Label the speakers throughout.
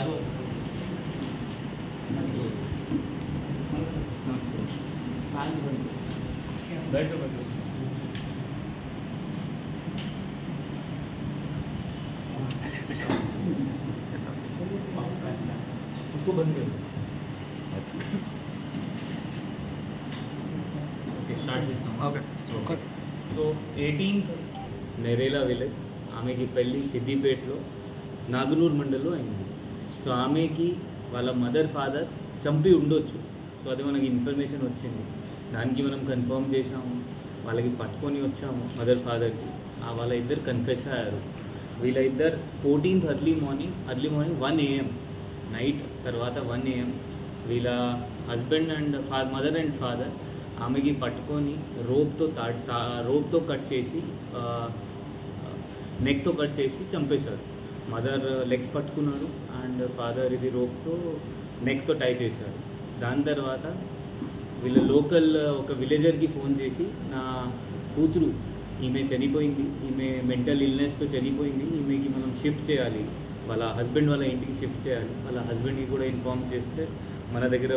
Speaker 1: ఆరు बैठो बैठो उसको बंद कर ఓకే స్టార్ట్ చేస్తాం
Speaker 2: okay
Speaker 1: okay so eighteenth Nerela village ఆమెకి పెళ్ళి సిద్దిపేటలో నాగనూర్ మండల్లో అయింది సో ఆమెకి వాళ్ళ మదర్ ఫాదర్ చంపి ఉండొచ్చు. సో అది మనకి ఇన్ఫర్మేషన్ వచ్చింది. దానికి మనం కన్ఫర్మ్ చేసాము వాళ్ళకి పట్టుకొని వచ్చాము మదర్ ఫాదర్కి. ఆ వాళ్ళ ఇద్దరు కన్ఫెస్ అయ్యారు. వీళ్ళ ఇద్దరు fourteenth early morning early morning one AM night తర్వాత వన్ ఏఎం వీళ్ళ husband and father mother and father ఆమెకి పట్టుకొని రోప్తో తా- రోప్తో కట్ చేసి నెక్తో కట్ చేసి చంపేశారు. మదర్ లెగ్స్ పట్టుకున్నారు అండ్ ఫాదర్ ఇది రోప్తో నెక్తో టై చేశారు దాని తర్వాత వీళ్ళ లోకల్ ఒక విలేజర్కి ఫోన్ చేసి నా కూతురు ఈమె చనిపోయింది ఈమె మెంటల్ ఇల్నెస్తో చనిపోయింది ఈమెకి మనం షిఫ్ట్ చేయాలి వాళ్ళ హస్బెండ్ వాళ్ళ ఇంటికి షిఫ్ట్ చేయాలి వాళ్ళ హస్బెండ్కి కూడా ఇన్ఫామ్ చేస్తే మన దగ్గర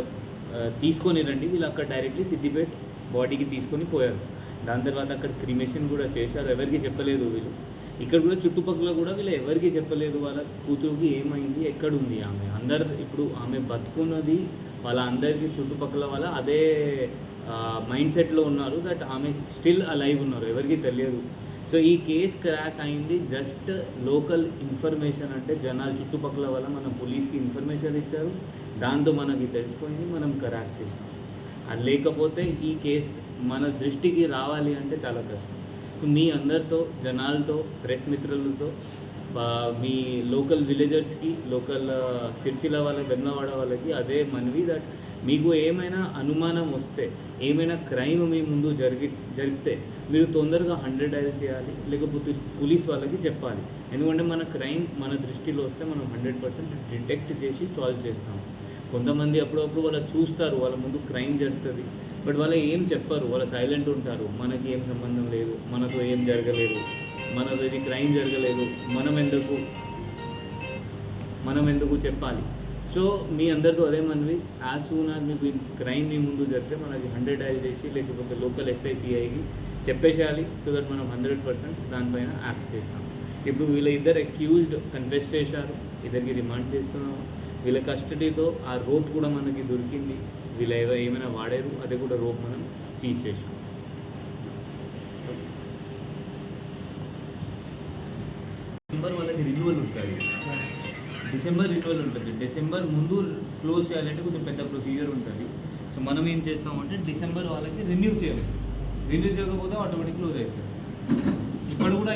Speaker 1: తీసుకొని రండి వీళ్ళు అక్కడ డైరెక్ట్లీ సిద్దిపేట్ బాడీకి తీసుకొని పోయారు. దాని తర్వాత అక్కడ క్రిమేషన్ కూడా చేశారు ఎవరికి చెప్పలేదు వీళ్ళు. ఇక్కడ కూడా చుట్టుపక్కల కూడా వీళ్ళు ఎవరికి చెప్పలేదు వాళ్ళ కూతురుకి ఏమైంది ఎక్కడుంది ఆమె? అందరు ఇప్పుడు ఆమె బతుకున్నది వాళ్ళ అందరికీ చుట్టుపక్కల వాళ్ళ అదే మైండ్ సెట్లో ఉన్నారు దట్ ఆమె స్టిల్ అలైవ్ ఉన్నారు ఎవరికి తెలియదు. సో ఈ కేస్ క్రాక్ అయింది జస్ట్ లోకల్ ఇన్ఫర్మేషన్ అంటే జనాలు చుట్టుపక్కల వల్ల మనం పోలీస్కి ఇన్ఫర్మేషన్ ఇచ్చారు దాంతో మనకి తెలిసిపోయింది మనం క్రాక్ చేసాం అది లేకపోతే ఈ కేస్ మన దృష్టికి రావాలి అంటే చాలా కష్టం. మీ అందరితో జనాలతో ప్రెస్ మిత్రులతో మీ లోకల్ విలేజర్స్కి లోకల్ సిరిసిల వాళ్ళకి బెన్నవాడ వాళ్ళకి అదే మనవి దట్ మీకు ఏమైనా అనుమానం వస్తే ఏమైనా క్రైమ్ మీ ముందు జరిగి జరిగితే మీరు తొందరగా హండ్రెడ్ డైల్ చేయాలి లేకపోతే పోలీస్ వాళ్ళకి చెప్పాలి. ఎందుకంటే మన క్రైమ్ మన దృష్టిలో వస్తే మనం హండ్రెడ్ పర్సెంట్ డిటెక్ట్ చేసి సాల్వ్ చేస్తాం కొంతమంది అప్పుడప్పుడు వాళ్ళు చూస్తారు వాళ్ళ ముందు క్రైమ్ జరుగుతుంది. బట్ వాళ్ళు ఏం చెప్పరు వాళ్ళు సైలెంట్ ఉంటారు. మనకి ఏం సంబంధం లేదు మనతో ఏం జరగలేదు మనతో ఇది క్రైమ్ జరగలేదు మనం ఎందుకు మనం ఎందుకు చెప్పాలి. సో మీ అందరితో అదే మనవి యాజ్ సూన్ యాజ్ మీకు క్రైమ్ మీ ముందు జరిగితే మనకి హండ్రెడ్ డైల్ చేసి లేకపోతే లోకల్ ఎస్ఐసిఐకి చెప్పేసేయాలి సో దట్ మనం హండ్రెడ్ పర్సెంట్ దానిపైన యాక్ట్ చేస్తాం ఇప్పుడు వీళ్ళ ఇద్దరు అక్యూజ్డ్ కన్ఫెస్ చేశారు ఇద్దరికి రిమాండ్ చేస్తున్నాము. వీళ్ళ కస్టడీతో ఆ రోప్ కూడా మనకి దొరికింది. వీళ్ళు ఏమైనా వాడారు అది కూడా రోప్ మనం సీజ్ చేసాం. డిసెంబర్ వాళ్ళకి రిన్యువల్ ఉంటుంది డిసెంబర్ రిన్యువల్ ఉంటుంది. డిసెంబర్ ముందు క్లోజ్ చేయాలంటే కొంచెం పెద్ద ప్రొసీజర్ ఉంటుంది. సో మనం ఏం చేస్తామంటే డిసెంబర్ వాళ్ళకి రిన్యూ చేయాలి రిన్యూ చేయకపోతే ఆటోమేటిక్ క్లోజ్ అవుతుంది ఇప్పుడు కూడా